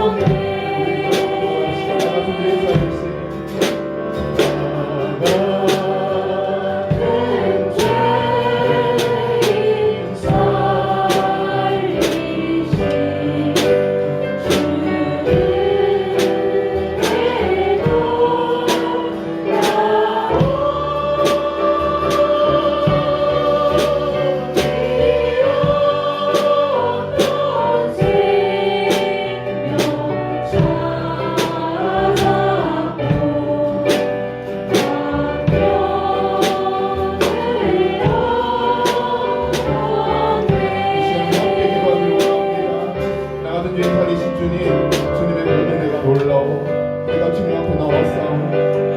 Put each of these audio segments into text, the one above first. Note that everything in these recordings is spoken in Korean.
moment. 내가 주님 앞에 나왔사오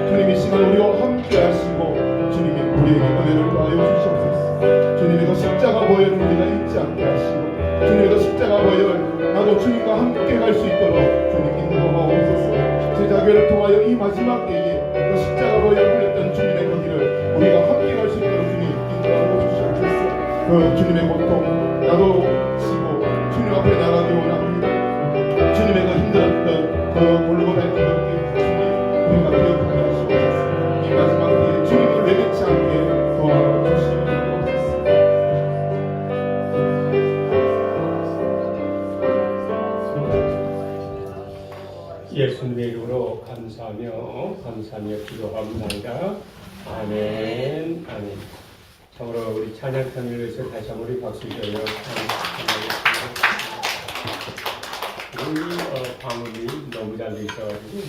주님 이 시간 우리와 함께 하시고 주님이 우리에게 은혜를 더하여 주시옵소서. 주님의 그 십자가 보혈을 우리가 잊지 않게 하시고 주님의 그 십자가 보혈 나도 주님과 함께 갈 수 있도록 주님 인도하옵소서. 제자교를 통하여 이 마지막 때에 그 십자가 보혈을 흘렸던 주님의 그 길을 우리가 함께 갈 수 있도록 주님 인도하여 주시옵소서. 그 주님의 고통 나도 지고 주님 앞에 나가기 원하 예수님의 이름으로 감사하며 감사하며 기도합니다. 아멘. 아멘. 참으로 우리 찬양팀을 위해서 다시 한번 우리 박수 드려 찬양하겠습니다. 우리 어, 방음이 너무 잘돼 있어가지고